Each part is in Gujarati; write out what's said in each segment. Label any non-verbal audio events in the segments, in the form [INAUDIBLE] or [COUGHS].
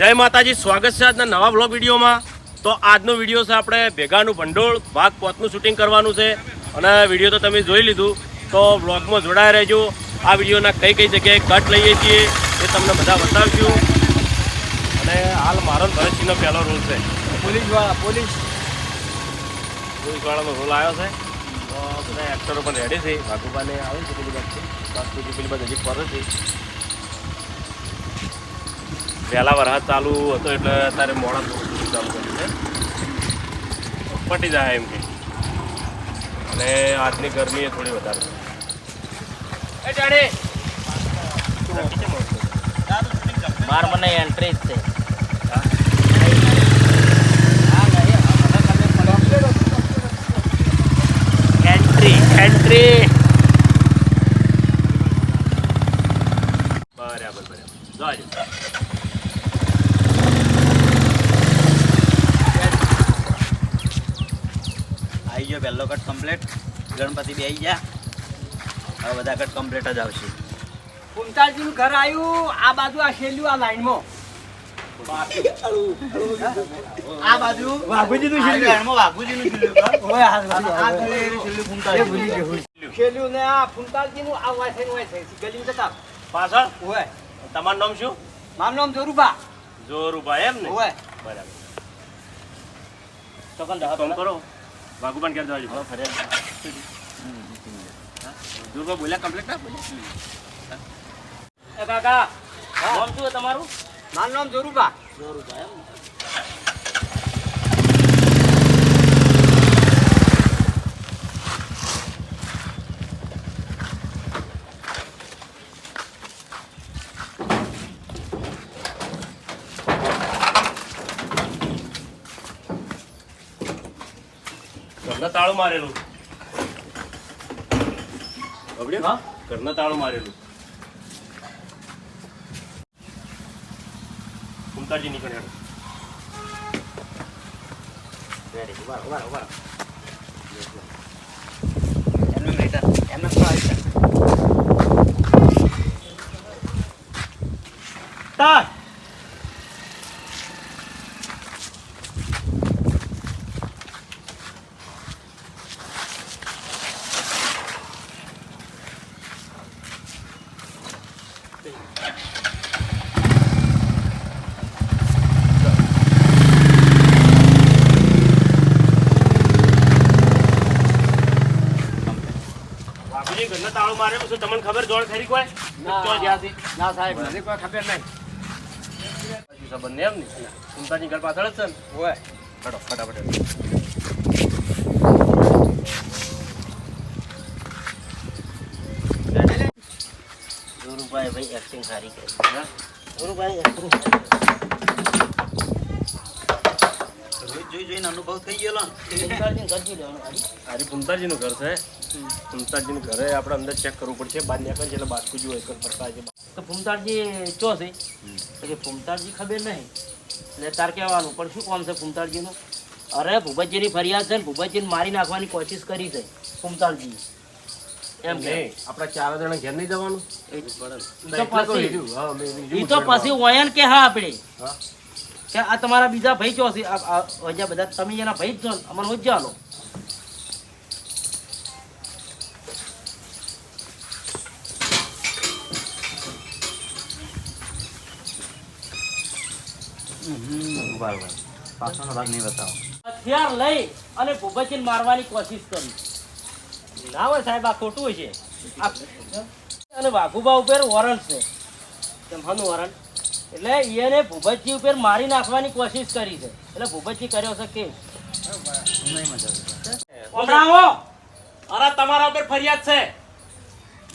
જય માતાજી સ્વાગત છે આજના નવા બ્લોગ વિડીયોમાં. તો આજનો વીડિયો છે આપણે ભેગાનું ભંડોળ ભાગ પોતનું શૂટિંગ કરવાનું છે. અને વીડિયો તો તમે જોઈ લીધું. તો બ્લોગમાં જોડાયા રહેજો. આ વિડીયોના કઈ કઈ જગ્યાએ કટ લઈએ છીએ એ તમને બધા બતાવશું. અને હાલ મારો ભરતસિંહનો પહેલો રોલ છે. પોલીસવાળા પોલીસ. પોલીસવાળાનો રોલ આવ્યો છે. તો બધા એક્ટરો પણ રેડી છે. ભાગુબાને આવે છે પેલી બાજુ. બાકી પેલી બાજુ હજી પર છે. વહેલા વરસાદ ચાલુ હતો એટલે અત્યારે મોડા ચાલુ કર્યું છે. પટી જાય એમ કે. અને આજની ગરમી એ થોડી વધારે છે. જાણે. માર મને એન્ટ્રી જ છે. એન્ટ્રી એન્ટ્રી બરાબર બરાબર જો આજે આવી ગયો પહેલો કટ કમ્પ્લીટ ગણપતિ બે આવી ગયા. હવે બધા કટ કમ્પ્લેટ જ આવશે. કુંતાલજીનું ઘર આવ્યું. આ બાજુ આ શેલ્યું આ લાઈનમાં. આ બાજુ. વાઘુજીનું આ વાઘુજીનું. ઓય આ ને છે ગલીમાં જતા પાછળ? હોય તમારું નામ શું? મારું નામ જોરુબા જોરુભા એમ ને? હોય બરાબર. તો કરો ભાગુબાન ક્યારે જવા હવે ફરિયાદ. બોલ્યા કમ્પ્લીટ ના? બોલ્યા? એ કાકા નામ શું છે તમારું? મારું નામ જોરુબા. જોરુભાઈ એમ? તાળું મારેલું? હા? ઘરના તાળું મારેલું કુંતાજી નીકળ્યા વેરી ગુડ રહો, ઊભા રહો. એમને return. એમને ઘરના તાળું મારેલું છે તમને ખબર જોડ ખરી કોઈ? તો જ્યાંથી ના સાહેબ મને કોઈ ખબર નહીં. સંબંધ એમ ને કુંતાજી ઘર પાછળ જ છે ને? ફટાફટ. ધુરુભાઈ ભાઈ એક્ટિંગ સારી કરી? ધુરુભાઈ acting જોઈ જોઈને અનુભવ થઈ ગયેલો ને. કુંતાલજીને કરજી લેવાનું ખાલી. આજે કુંતાજીનું ઘર છે. કુંતાજીનું ઘરે આપણે અંદર ચેક કરવું પડશે. બહાર નીકળે છે એટલે બાજકુ જુઓ એક ફરતા છે તો ફૂમતાળજી ચો છે? કે ફૂમતાળજી ખબર નહીં. એટલે તાર કહેવાનું પણ શું કોમ છે ફૂમતાળજીનું અરે ભૂપતજીની ફરિયાદ છે ને ભૂપતજીને મારી નાખવાની કોશિશ કરી છે ફૂમતાળજી એમ કે. નહીં આપણા ચાર જણા ઘેર નહીં જવાનું? એ તો પછી હીરું. હા, મેં હીરું એ તો ઉછેરવાનું. પછી વયન કે હા આપણે. હા. કે આ તમારા બીજા ભાઈ છો છે આ બધા તમે એના ભાઈ જ છો અમને બરાબર પાછળનો ભાગ નહીં બતાવો. હથિયાર લઈ અને ભૂપતજીને મારવાની કોશિશ કરી. ના હોય સાહેબ આ ખોટું છે. અને વાઘુબા ઉપર વોરંટ છે. કેમ હનું વોરંટ એટલે એને ભૂપતજી ઉપર મારી નાખવાની કોશિશ કરી છે. એટલે ભૂપતજી કર્યો છે કે નહીં મજા આવતી. સંભળાવો અરે તમારા ઉપર ફરિયાદ છે.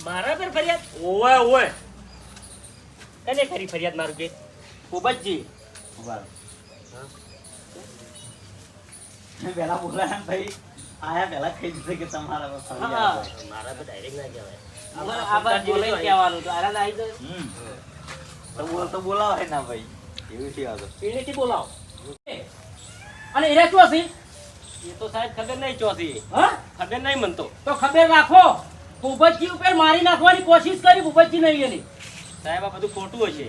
મારા પર ફરિયાદ? ઓવે ઓવે. કને કરી ફરિયાદ મારું કે? ભૂપતજી. પેલા ને ભાઈ આયા પેલા કહી દીધું કે તમારા પર ફરિયાદ મારા પર ડાયરેક્ટ ના કહેવાય. આ બોલે કહેવાનું તો આરામ આવી જાય. તો બોલ તો ના ભાઈ. એવું છે આ તો. પીણીથી બોલાવો. અને એરા શું હશે? એ તો સાહેબ ખબર નહીં ચોથી હા? ખબર નહીં મન તો. તો ખબર રાખો. ભૂપતજી ઉપર મારી નાખવાની કોશિશ કરી ભૂપતજી નહીં એની. સાહેબ આ બધું ખોટું હશે.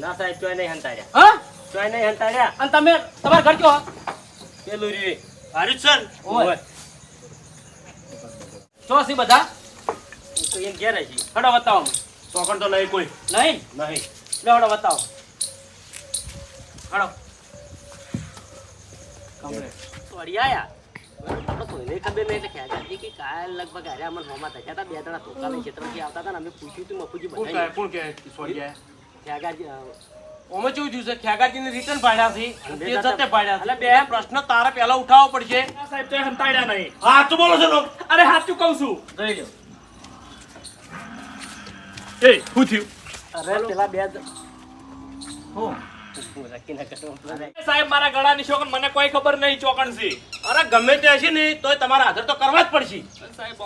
ના સાહેબ ચોય નહીં હંતાડ્યા. હા? ચોય નહીં હંતાડ્યા. અને તમે તમારા ઘર કયો પેલું રે હારું જ છે ને? ઓય. ચોસી બધા? તો એમ ઘેર છે. ખડો બતાવો ચોકડ તો નહીં કોઈ. નહીં? નહીં. લે હડો બતાવો. હડો વળી આયા આપણે કોઈને ખબર નહીં એટલે ખેંચાતી કે કાલ લગભગ હારે અમને હોમાં થયા હતા બે જણા ધોકા લઈને આવતા હતા ને અમે પૂછ્યું હતું મફુજી બધા કોણ કહે? સોરી ગયા ખેગાજી, કેવું થયું છે? ખેગાજીને રિટર્ન પાડ્યા છે? બે તે જતે પાડ્યા એટલે બે પ્રશ્ન તારે પહેલા ઉઠાવવો પડશે. સાહેબ તો હંતાડ્યા નહીં. હા તું બોલો છો અરે સાચું કહું છું? જોઈ એ શું થયું? અરે પેલા બે હું. સાહેબ મારા ગળાની શોખન મને કોઈ ખબર નહીં ચોકણ છે. અરે ગમે તે હશે ને તોય તમારા હાજર તો કરવા જ પડશે. સાહેબ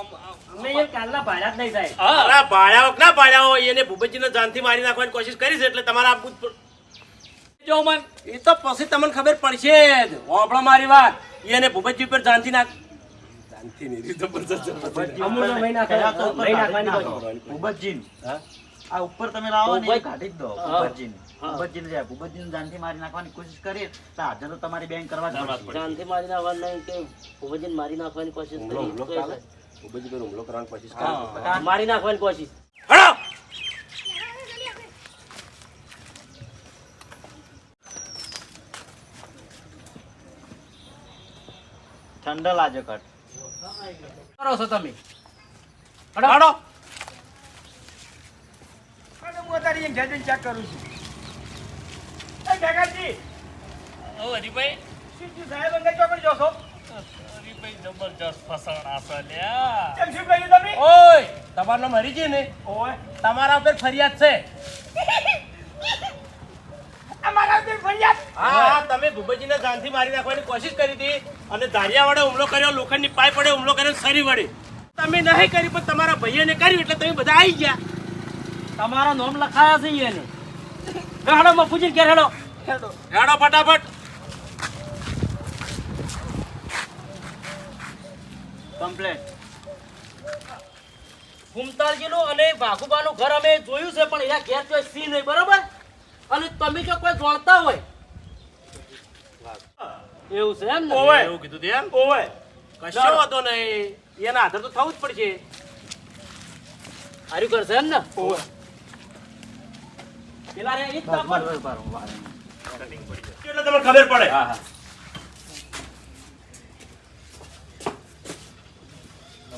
અમે એમ કાલના ભાડ્યા જ નહીં સાહેબ અરે ભાળ્યા ના ભાળ્યા એને ભૂપતજીને જાનથી મારી નાખવાની કોશિશ કરી છે એટલે તમારે આપવું જો મન એ તો પછી તમને ખબર પડશે જ. હોભળો મારી વાત. એને ભૂપતજી પર જાનથી નાખ આ ઉપર તમે લાવો ને કાઢી જ દો હા. ભૂપતજીને. જાય. ભૂપતજીને જાનથી મારી નાખવાની કોશિશ કરીએ તો હાજર તો તમારી બેંક કરવા જ કરવા જ પડશે. પડશે. જાનથી મારી નાખવાનું નહીં કે ભૂપતજીને મારી નાખવાની કોશિશ હુમલો કરી પર કરવાની કોશિશ કરે. મારી નાખવાની કોશિશ હળો! ઠંડા લાજો કટ કરો છો તમે? હળો! હું અત્યારે એક જજન ચેક કરું છું. એ કાકાજી ઓ હરીભાઈ. શિવજી સાહેબ અંગે ચોકડ હરીભાઈ જબરજસ્ત ફસાણા છે લ્યા. કેમ શું કહ્યું તમે? ઓય તમારું નામ હરીજી ને? ઓય. તમારા ઉપર ફરિયાદ છે. ઉપર હા હા તમે ભૂપતજીને જાનથી મારી નાખવાની કોશિશ કરી હતી અને ધારિયા વડે હુમલો કર્યો લોખંડની પાઇપ વડે હુમલો કર્યો સરી વડે. તમે નહીં કરી પણ તમારા ભાઈઓને કર્યું એટલે તમે બધા આવી ગયા. તમારા નામ લખાયા છે એને. હેડો મફુજી ઘેર હેડો. હેડો. ફટાફટ. કમ્પ્લેટ ભૂમતાલજીનું અને ભાગુબાનું ઘર અમે જોયું છે પણ એના ઘેર કોઈ સી નહીં બરોબર? અને તમે જો કોઈ જોડતા હોય? એવું છે એમ ને? ઓવે. એવું કીધું તે એમ? ઓવે. કશો વાંધો નહીં. એના આધાર તો થવું જ પડશે. હાર્યું કરશે એમ ને? ઓવે. પેલા રે એક તો ખબર પડે. હા હા.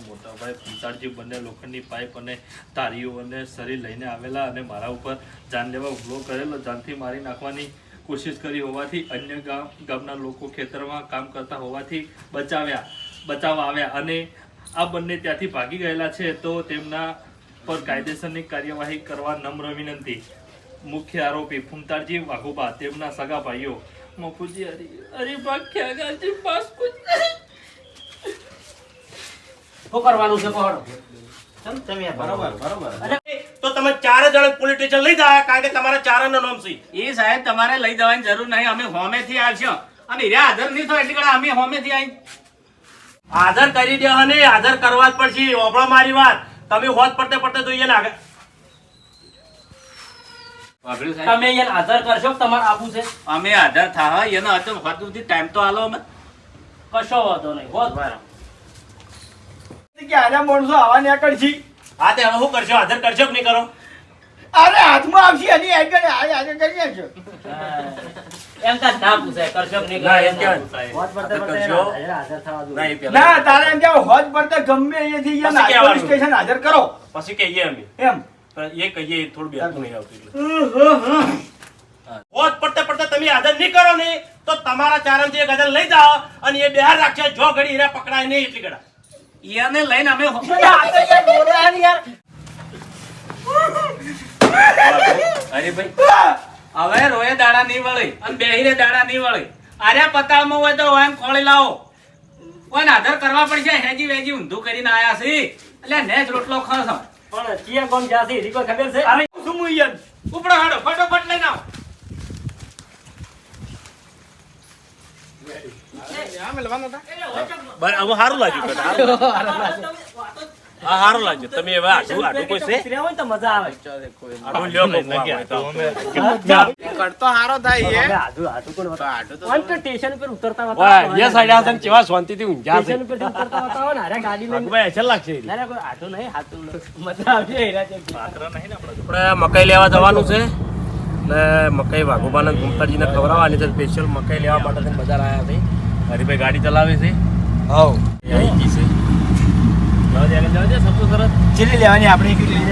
મોટા ભાઈ ફૂંટાણજી બંને લોખંડની પાઇપ અને તારીઓ અને સરી લઈને આવેલા અને મારા ઉપર જાનલેવા હુમલો કરેલો. જાનથી મારી નાખવાની કોશિશ કરી હોવાથી અન્ય ગામ ગામના લોકો ખેતરમાં કામ કરતા હોવાથી બચાવ્યા બચાવવા આવ્યા અને આ બંને ત્યાંથી ભાગી ગયેલા છે તો તેમના પર કાયદેસરની કાર્યવાહી કરવા નમ્ર વિનંતી. મુખ્ય આરોપી ફૂમતારજી વાઘુબા તેમના સગા ભાઈઓ. મફુજી બાસ્કુજી શું છે કોહડો ચમ, ચમ યાર, બરોબર બરોબર. તો તમે ચાર જણ પોલીસ સ્ટેશન લઈ જાય કારણ કે તમારા ચાર નામ છે એ સાહેબ તમારે લઈ જવાની જરૂર નહીં. અમે હોમેથી આવશો અને હીરા હાજર નહીં થાય એટલે અમે હોમેથી આવી હાજર કરી દે અને હાજર કરવા જ પડશે. મારી વાત. તમે હોત પડતે પડતે જોઈએ ને આગળ તમે હાજર કરશો તમારે આપવું છે? અમે હાજર થા એનો હતો ટાઈમ તો આલો અમે. કશો વાંધો નહીં. હોત. કે આના માણસો આવા નીકળ છે હા તે હવે શું કરશો? હાજર કરશો કે નહીં કરો? અરે હાથમાં આવશે એની આગળ આગળ કરી આવજો એમ કાંઈ ના પૂછાય કરશો કે નહીં કરો એમ કહેવાય. હોત પડતે પડતે હાજર હાજર થવા દો. ના, એ પહેલા. ના તારે એમ કે હોજ પડતા ગમે અહીંયાથી પછી અહીંયા પોલીસ સ્ટેશન હાજર કરો. પછી કહીએ અમે. એમ. એ કહીએ થોડું બેસતું નહીં આવતું પડતે પડતે તમે હાજર નહીં કરો ને તો તમારા ચારણથી જે ગજલ લઈ જાઓ અને એ બહાર રાખશે જો ઘડી હીરા પકડાય નહીં એટલી ઘડા એને લઈને અમે અરે ભાઈ હવે રોએ દાડા નહીં વળી અને બેહીને દાડા નહીં વળી. આર્યા પતાળમાં હોય તો એમ ખોળી લાવો. કોઈ આધાર કરવા પડશે હેજી વેજી ઊંધું કરીને આયા છે. એટલે નેજ રોટલો ખાશો. પણ ચિયા કોણ જાસી રીકો ખબર છે? અરે શું મુયન ઉપડો હાડો ફટોફટ લઈને આવો. હવે સારું લાગ્યું સારું. હા સારું લાગ્યું. તમે હવે આટલું આટલું કોઈ છે? હોય ને તો મજા આવે. કરતો હારો થાય સ્ટેશન ઉપર ઉતરતા. એ સાઈડ આવશે ને કેવા શાંતિથી ઊંઘ્યા સ્ટેશન ઉપરથી ઉતરતા બતાવો ને, હારે ગાડી લઈને. ભાઈ અસર લાગશે ના, ના, કોઈ આધું નહીં, હાથું મજા આવશે હીરા છે. આપણે મકાઈ લેવા જવાનું છે. એટલે મકાઈ વાઘુબાને ગુમતાજીને ખવડાવવાની છે સ્પેશિયલ મકાઈ લેવા માટે બજાર આવ્યા છે. હરીભાઈ ગાડી ચલાવે છે. એ આવી છે? ચીલી લેવાની આપણે એક લઈ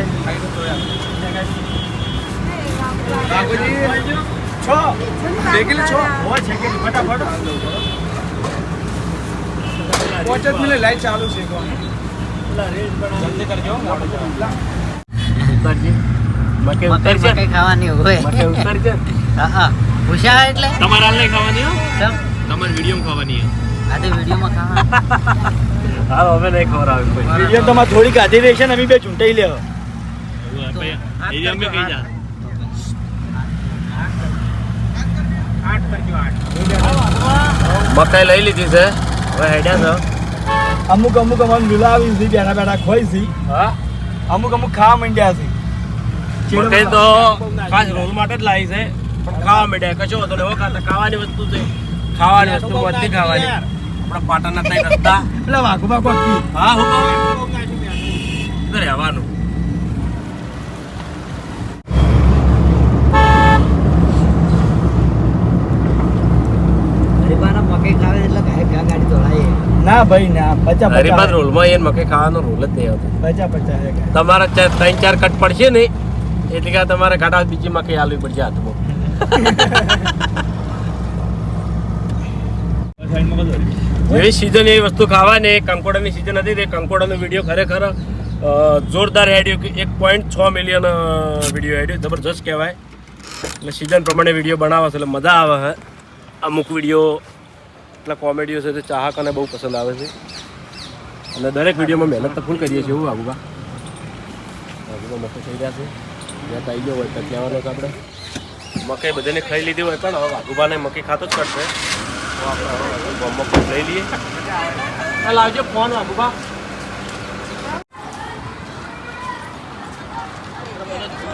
બાપુજી છો શેકેલી છો હો શેકેલી ફટાફટ પાંચ જ મિનિટ લાઈટ ચાલુ છે જલ્દી કરજો મકાઈ ખાવાની હોય. ઉતારજે. હા હા. ભૂસા એટલે? તમારે ખાવાની હો. તમારે વીડિયો ખાવાની આ તો વિડીયોમાં ખાવાનું. હા હવે નહીં ખવડાવે કોઈ. વીડિયો તમારે થોડી ગાધી છે ને અમે બે ચૂંટાઈ લેવો એ અમે કઈ જા મકાઈ લઈ લીધી છે. હવે હેડ્યા અમુક અમુક અમારું લુલા છે બેઠા બેઠા ખોઈ છે. છે હા? અમુક અમુક ખાવા માંડ્યા છે. મકાઈ તો ખાસ રોલ માટે જ લાવી છે. પણ ખાવા માંડ્યા કશો હતો ને ખાતા ખાવાની વસ્તુ છે. ખાવાની વસ્તુ બધી ખાવાની. આપણા પાટણના ત્રણ રસ્તા. પેલા વાઘુબા કોક હા હું કહું. રહેવાનું. એટલે ના ભાઈ ના. પચા હરીબાદ પચા રોલમાં એને મકાઈ ખાવાનો રોલ જ નહીં આવતો. પચા પચા તમારા ચાર ત્રણ ચાર કટ પડશે ને એટલે કે તમારે કાઢા બીજી મકાઈ આલવી પડશે હાથમાં. [LAUGHS] જેવી સિઝન એવી વસ્તુ ખાવાની કંકોડાની સિઝન હતી, તે કંકોડાનો વીડિયો ખરેખર જોરદાર હેડ્યો કે એક પોઈન્ટ છ મિલિયન વીડિયો હેડ્યો જબરજસ્ત કહેવાય. એટલે સિઝન પ્રમાણે વીડિયો બનાવે છે, એટલે મજા આવે છે અમુક વીડિયો એટલા કોમેડીઓ છે તે ચાહકોને બહુ પસંદ આવે છે. અને દરેક વિડીયોમાં મહેનત તો ફૂલ કરીએ છીએ, એવું આબુબા. આબુબા મકાઈ થઈ રહ્યા છે. જ્યાં આવી ગયો હોય ત્યાં આપણે. મકાઈ બધાને ખાઈ લીધી હોય પણ હવે વાઘુબાને મકાઈ ખાતો જ કરશે તો આપણે ગામમાં ફોન લઈ લઈએ લાવજો ફોન વાઘુબા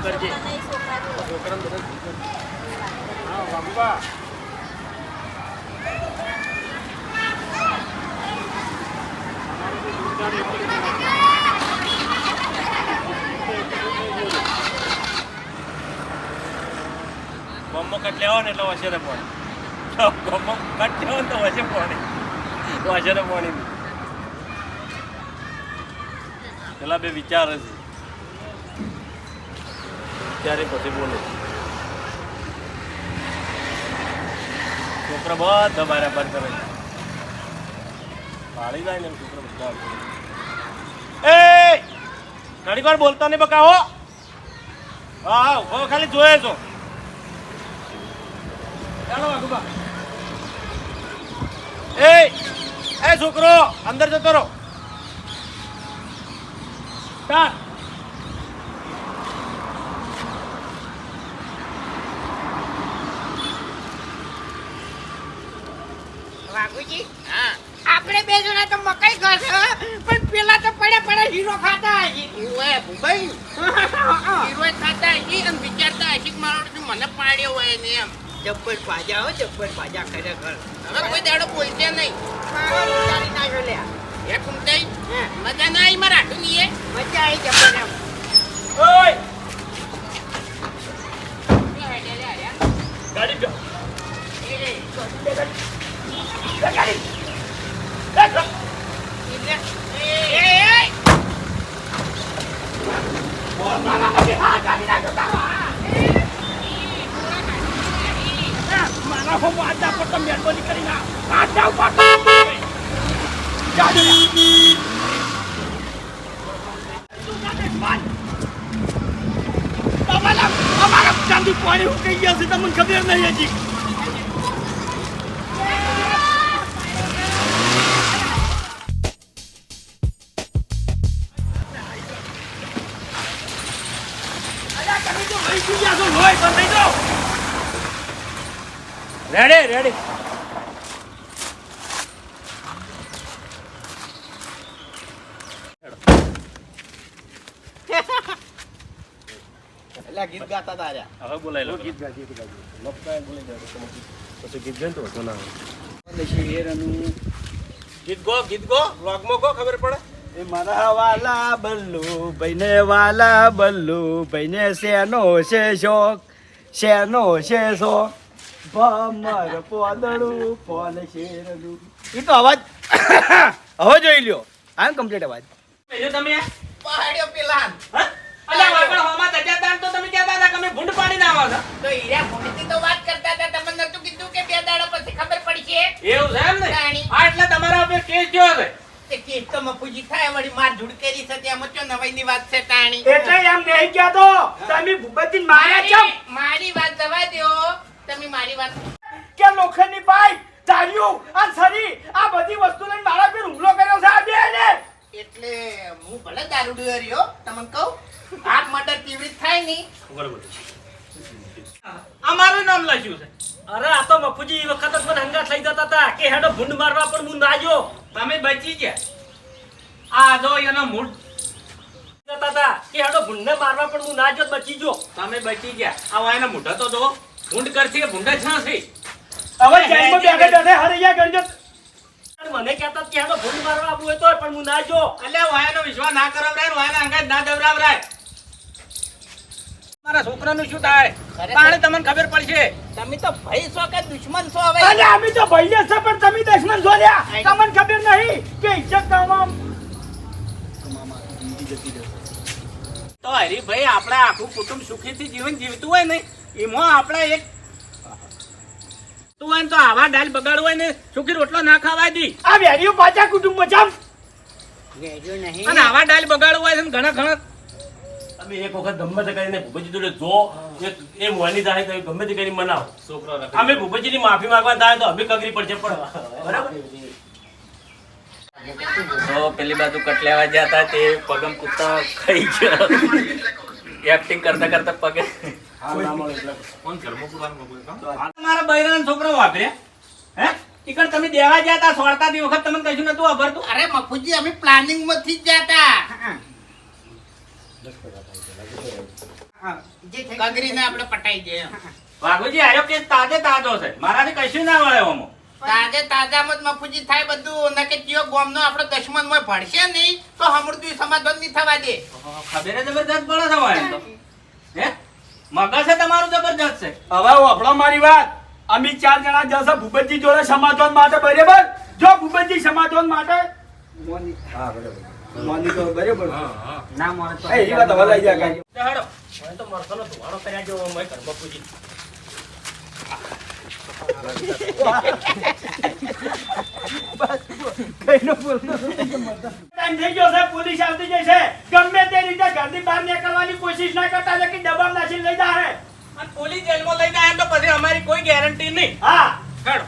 કરજે છોકરાને બધા પાણી ગમો પેલા બે વિચાર છે ત્યારે પછી બોલે છોકરા બધા મારા પર કરે પાડી જાય ને છોકરા બધા એ ઘણી વાર બોલતા નહીં બકા હો હા ખાલી જોયે છો ચાલો વાઘુબા એ એ છોકરો અંદર જતો રહો. ચાલ. આપણે બે જણા તો મકાઈ ખાશે પણ પેલા તો પડ્યા પડ્યા હીરો ખાતા હશે. ઓએ ભુભાઈ. હીરો ખાતા હશે અને વિચારતા હશે કે મારો તો મને પાડ્યો હોય ને એમ. જબ્બર પાજા હો જબ્બર ભાજા ખરેખર. હવે કોઈ દાડો બોલશે નહીં. મારો ઉતારી નાખ્યો લે એ કુમતાઈ મજા ના આવી મારા હાટું ની મજા આવી જબ્બર એમ. ઓય! લે, લે, લે, લે. ગાડી પે એ, તમારા અમારા ચાંદી પાણી ઉકળી ગયા છે તમને ખબર નહીં હજી ગીત ગાતા હતા રહ્યા. હવે બોલાય લો ગીત ગાજી પછી ગીત ગાય તો વાંધો ના આવે. ગીત ગો ગીત ગો વ્લોગમાં ગો ખબર પડે? એ મારા વાલા બલ્લુ ભાઈને વાલા બલ્લુ ભાઈને શેનો છે શોખ શેનો છે શોખ. ભમર પોદળું પોલ શેરનું એ તો અવાજ [COUGHS] હવે જોઈ લ્યો. આમ કમ્પ્લીટ અવાજ. તમે. પહાડ્યો પેલા હા? અલ્યા વાગડ હોમાં તજ્યા તા તો તમે કહેતા હતા કે અમે ભૂંડ પાડીને આવા છો. તો હીરા ભૂમિથી તો વાત કરતા હતા તમને નતું કીધું કે બે દાડા પછી ખબર પડશે? એવું છે એમ ને? આ એટલે તમારા ઉપર કેસ થયો છે. તે કેસ તો મફુજી થાય વળી માર ધૂળ છે ત્યાં ચો નવાઈની વાત છે તાણી. એટલે એમ નહીં કહેતો તમે ભૂપતજી માર્યા ચમ મારી વાત જવા દ્યો તમે મારી વાત કે લોખંડની પાઇપ તાળીઓ આ બધી વસ્તુ લઈને મારા પર હુમલો કર્યો છે આ બે એટલે હું ભલે દારૂડિયો રહ્યો તમને કહું? રીતે થાય નહીં. અમારું નામ લખ્યું છે. અરે આ તો મફુજી એ વખત જ મને હંગાત લઈ જતા હતા કે હેડો ભૂંડ મારવા પણ હું ના જો તમે બચી ગયા. આ જો એનો મૂળ જતા હતા કે હેડો ભૂંડને મારવા પણ હું ના ગયો તો બચી જો તમે બચી ગયા. આ વાયનો મૂઢો તો દો ભૂંડ કરશે કે છા છે હવે જેલમાં બેઠે બેઠે હરૈયા કરજો મને કહેતા કે હેડો ભૂંડ મારવા આવું હોય તો પણ હું ના જો અલ્યા વાયનો વિશ્વાસ ના કરાવરાય વાયના અંગાજ ના દવરાવરાય. મારા છોકરાનું શું થાય? તાણે તમને ખબર પડશે. તમે તો ભાઈ છો કે દુશ્મન છો હવે? અરે અમે તો ભાઈએ છે પણ તમે દુશ્મન છો લ્યા. તમને ખબર નહીં કે ઇજ્જત તમામ તો હરીભાઈ આપણે આખું કુટુંબ સુખીથી જીવન જીવતું હોય ને એમાં આપણે એક તું હોય ને તો આવા દાલ બગાડવું હોય ને સુખી રોટલો ના ખાવા દી. આ વેરીઓ પાછા કુટુંબમાં જામ. વેજો નહીં. અને આવા દાલ બગાડવું હોય ને ઘણા ઘણા તમે એક વખત ગમે તે કરીને ભૂપતજી જોડે જો એ- એ મોની થાય તો ગમે તે કરીને મનાવો. છોકરો અમે ભૂપતજીની માફી માંગવા થાય તો અમે કગરી પડશે પણ. બરાબર? તો પેલી બાજુ કટલેવા ગયા હતા તે પગમ કૂદતા ખાઈ ગયો. એક્ટિંગ કરતા કરતા પગે મારા બૈરાનો છોકરો વાપરે. હે? ઈકણ તમે દેવા ગયા હતા સોળતા દી વખત તમને કશું નતું અભરતું અરે મફુજી અમે પ્લાનિંગમાંથી જ જતા કગરીને આપણે પટાઈ દઈએ વાઘુજી આયો કે તાજે તાજો છે. મારાથી કશું ના વળે ઓમો. તાજે તાજામાં જ મફુજી થાય બધું. નકે ચિયો ગોમનો આપણો દુશ્મનમાં ભળશે નહીં તો હમણાં સમાધાન નહીં થવા દે. ખબર જબરદસ્ત પડે છે વાય તો. હે? મગજ છે તમારું જબરદસ્ત છે. હવે આપણો મારી વાત. અમે ચાર જણા જશે ભૂપતજી જોડે સમાધાન માટે બરાબર? જો ભૂપતજી સમાધાન માટે. હા બરાબર. મોની તો બરાબર. ના મારે તો એ વાત હવે લઈ જાય કાંઈ. તો મને તો મરસાનો ધુવાડો કર્યા જેવો મેં ઘર બાપુજી ટાઈમ થઈ ગયો છે પોલીસ આવતી જશે ગમે તે રીતે ઘરની બહાર નીકળવાની કોશિશ ના લઈ જાય અને પોલીસ જેલમાં લઈને આવ્યા તો પછી અમારી કોઈ ગેરંટી નહીં. હા. હેડો.